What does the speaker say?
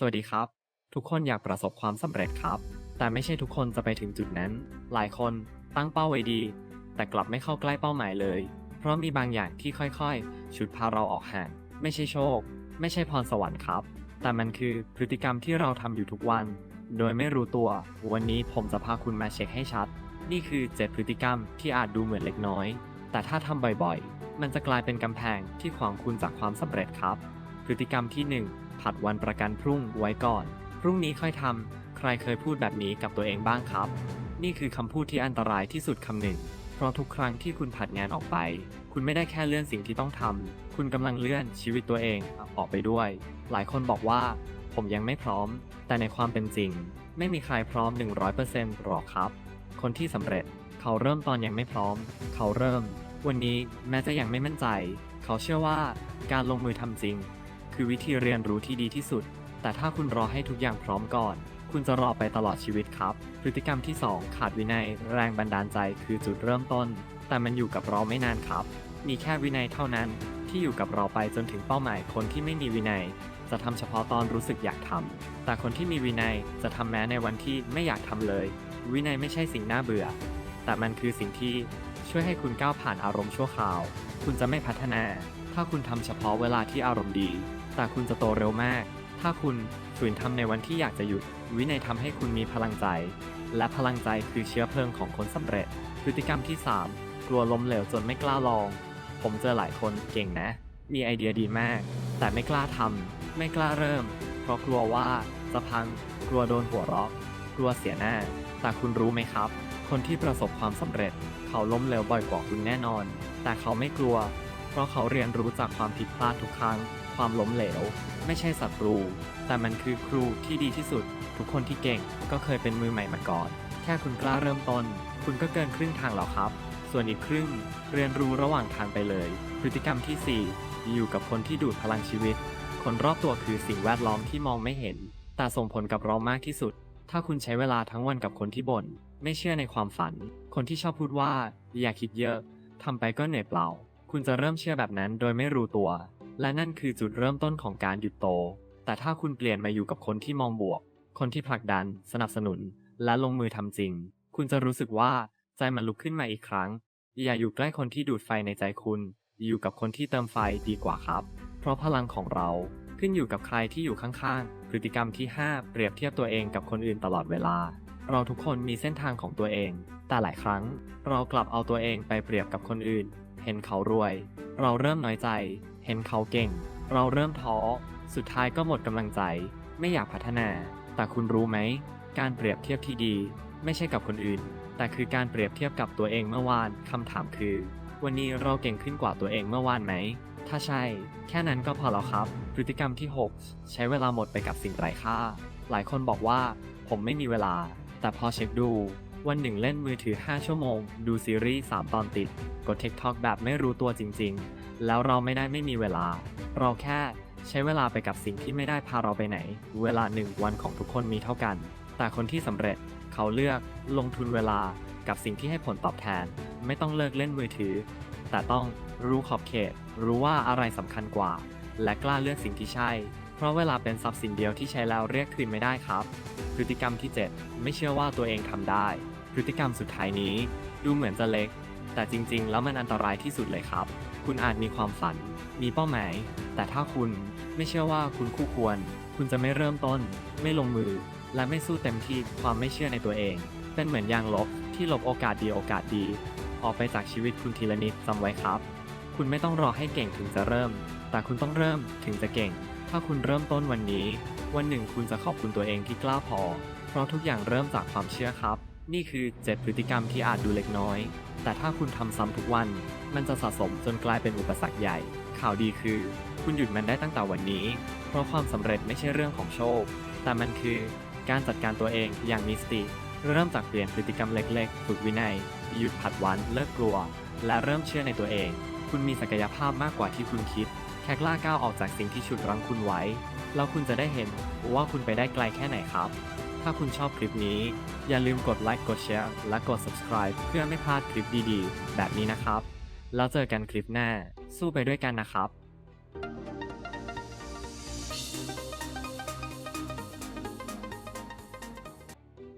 สวัสดีครับ ทุกคนอยากประสบความสำเร็จครับ แต่ไม่ใช่ทุกคนจะไปถึงจุดนั้น หลายคนตั้งเป้าไว้ดี แต่กลับไม่เข้าใกล้เป้าหมายเลย เพราะมีบางอย่างที่ค่อยๆฉุดพาเราออกห่าง ไม่ใช่โชค ไม่ใช่พรสวรรค์ครับ แต่มันคือพฤติกรรมที่เราทำอยู่ทุกวัน โดยไม่รู้ตัว วันนี้ผมจะพาคุณมาเช็คให้ชัด นี่คือ 7 พฤติกรรมที่อาจดูเหมือนเล็กน้อย แต่ถ้าทำบ่อยๆ มันจะกลายเป็นกำแพงที่ขวางคุณจากความสำเร็จครับ พฤติกรรมที่ 1 ผัดวันประกันพรุ่งไว้ก่อน พรุ่งนี้ค่อยทำ ใครเคยพูดแบบนี้กับตัวเองบ้างครับ นี่คือคำพูดที่อันตรายที่สุดคำหนึ่ง เพราะทุกครั้งที่คุณผัดงานออกไป คุณไม่ได้แค่เลื่อนสิ่งที่ต้องทำ คุณกำลังเลื่อนชีวิตตัวเองออกไปด้วย หลายคนบอกว่าผมยังไม่พร้อม แต่ในความเป็นจริง ไม่มีใครพร้อม 100%หรอกครับ คนที่สำเร็จเขาเริ่มตอนยังไม่พร้อม เขาเริ่ม วันนี้แม้จะยังไม่มั่นใจ เขาเชื่อว่าการลงมือทำจริง คือวิธีเรียนรู้ที่ดีที่สุด แต่ถ้าคุณรอให้ทุกอย่างพร้อมก่อน คุณจะรอไปตลอดชีวิตครับ พฤติกรรมที่ 2 ขาดวินัย แรงบันดาลใจคือจุดเริ่มต้น แต่มันอยู่กับเราไม่นานครับ มีแค่วินัยเท่านั้น ที่อยู่กับเราไปจนถึงเป้าหมายคนที่ไม่มีวินัย จะทำเฉพาะตอนรู้สึกอยากทำแต่คนที่มีวินัยจะทำแม้ในวันที่ไม่อยากทำเลย วินัยไม่ใช่สิ่งน่าเบื่อ แต่มันคือสิ่งที่ช่วยให้คุณก้าวผ่านอารมณ์ชั่วคราว คุณจะไม่พัฒนา ถ้าคุณทำเฉพาะเวลาที่อารมณ์ดี แต่คุณจะโตเร็วมาก ถ้าคุณฝืนทำในวันที่อยากจะหยุด วินัยทำให้คุณมีพลังใจ และพลังใจคือเชื้อเพลิงของคนสำเร็จ พฤติกรรมที่ 3 กลัวล้มเหลวจนไม่กล้าลอง ผมเจอหลายคนเก่งนะ มีไอเดียดีมาก แต่ไม่กล้าทำไม่กล้าเริ่ม เพราะกลัวว่าจะพัง กลัวโดนหัวเราะกลัวเสียหน้า แต่คุณรู้ไหมครับ คนที่ประสบความสำเร็จ เขาล้มเหลวบ่อยกว่าคุณแน่นอน แต่เขาไม่กลัว ราะเขาเรียนรู้จากความผิดพลาดทุกครั้ง ความล้มเหลว ไม่ใช่ศัตรู แต่มันคือครูที่ดีที่สุด ทุกคนที่เก่งก็เคยเป็นมือใหม่มาก่อน แค่คุณกล้าเริ่มต้น คุณก็เกินครึ่งทางแล้วครับ ส่วนอีกครึ่ง เรียนรู้ระหว่างทางไปเลย พฤติกรรมที่ 4 อยู่กับคนที่ดูดพลังชีวิต คนรอบตัวคือสิ่งแวดล้อมที่มองไม่เห็น แต่ส่งผลกับเรามากที่สุด ถ้าคุณใช้เวลาทั้งวันกับคนที่บน่นไม่เชื่อในความฝัน คนที่ชอบพูดว่า อย่าคิดเยอะทำไปก็เหนื่อยเปล่า คุณจะเริ่มเชื่อแบบนั้นโดยไม่รู้ตัว และนั่นคือจุดเริ่มต้นของการหยุดโต แต่ถ้าคุณเปลี่ยนมาอยู่กับคนที่มองบวก คนที่ผลักดัน สนับสนุน และลงมือทำจริง คุณจะรู้สึกว่าใจมันลุกขึ้นมาอีกครั้ง อย่าอยู่ใกล้คนที่ดูดไฟในใจคุณ อยู่กับคนที่เติมไฟดีกว่าครับ เพราะพลังของเราขึ้นอยู่กับใครที่อยู่ข้างๆ พฤติกรรมที่ 5 เปรียบเทียบตัวเองกับคนอื่นตลอดเวลา เราทุกคนมีเส้นทางของตัวเอง แต่หลายครั้ง เรากลับเอาตัวเองไปเปรียบกับคนอื่น เห็นเขารวย เราเริ่มน้อยใจ เห็นเขาเก่ง เราเริ่มท้อ สุดท้ายก็หมดกำลังใจ ไม่อยากพัฒนา แต่คุณรู้ไหม การเปรียบเทียบที่ดี ไม่ใช่กับคนอื่น แต่คือการเปรียบเทียบกับตัวเองเมื่อวานคำถามคือ วันนี้เราเก่งขึ้นกว่าตัวเองเมื่อวานไหม ถ้าใช่ แค่นั้นก็พอแล้วครับ พฤติกรรมที่ 6 ใช้เวลาหมดไปกับสิ่งไร้ค่า หลายคนบอกว่า ผมไม่มีเวลา แต่พอเช็คดู วันหนึ่งเล่นมือถือ 5 ชั่วโมง ดูซีรีส์ 3 ตอนติด กด TikTok แบบไม่รู้ตัวจริง ๆ แล้วเราไม่ได้ไม่มีเวลา เราแค่ใช้เวลาไปกับสิ่งที่ไม่ได้พาเราไปไหน เวลาหนึ่งวันของทุกคนมีเท่ากัน แต่คนที่สำเร็จเขาเลือกลงทุนเวลากับสิ่งที่ให้ผลตอบแทน ไม่ต้องเลิกเล่นมือถือ แต่ต้องรู้ขอบเขต รู้ว่าอะไรสำคัญกว่า และกล้าเลือกสิ่งที่ใช่ เพราะเวลาเป็นทรัพย์สินเดียวที่ใช้แล้วเรียกคืนไม่ได้ครับ พฤติกรรมที่ 7 ไม่เชื่อว่าตัวเองทำได้ พฤติกรรมสุดท้ายนี้ ดูเหมือนจะเล็ก แต่จริงๆ แล้วมันอันตรายที่สุดเลยครับ คุณอาจมีความฝัน มีเป้าหมาย แต่ถ้าคุณไม่เชื่อว่าคุณคู่ควร คุณจะไม่เริ่มต้น ไม่ลงมือ และไม่สู้เต็มที่ความไม่เชื่อในตัวเอง เป็นเหมือนยางลบที่ลบโอกาสดีโอกาสดี ออกไปจากชีวิตคุณทีละนิดจำไว้ครับ คุณไม่ต้องรอให้เก่งถึงจะเริ่ม แต่คุณต้องเริ่มถึงจะเก่ง ถ้าคุณเริ่มต้นวันนี้ วันหนึ่งคุณจะขอบคุณตัวเองที่กล้าพอ เพราะทุกอย่างเริ่มจากความเชื่อครับ นี่คือ 7 พฤติกรรมที่อาจดูเล็กน้อย แต่ถ้าคุณทำซ้ำทุกวัน มันจะสะสมจนกลายเป็นอุปสรรคใหญ่ ข่าวดีคือ คุณหยุดมันได้ตั้งแต่วันนี้ เพราะความสำเร็จไม่ใช่เรื่องของโชค แต่มันคือการจัดการตัวเองอย่างมีสติ เริ่มจากเปลี่ยนพฤติกรรมเล็กๆ ฝึกวินัย หยุดผัดวัน เลิกกลัว และเริ่มเชื่อในตัวเอง คุณมีศักยภาพมากกว่าที่คุณคิด ค่กล้าก้าวออกจากสิ่งที่ฉุดรั้งคุณไว้ แล้วคุณจะได้เห็นว่าคุณไปได้ไกลแค่ไหนครับ ถ้าคุณชอบคลิปนี้ อย่าลืมกดไลค์กดแชร์และกด subscribe เพื่อไม่พลาดคลิปดีๆ แบบนี้นะครับ แล้วเจอกันคลิปหน้า สู้ไปด้วยกันนะครับ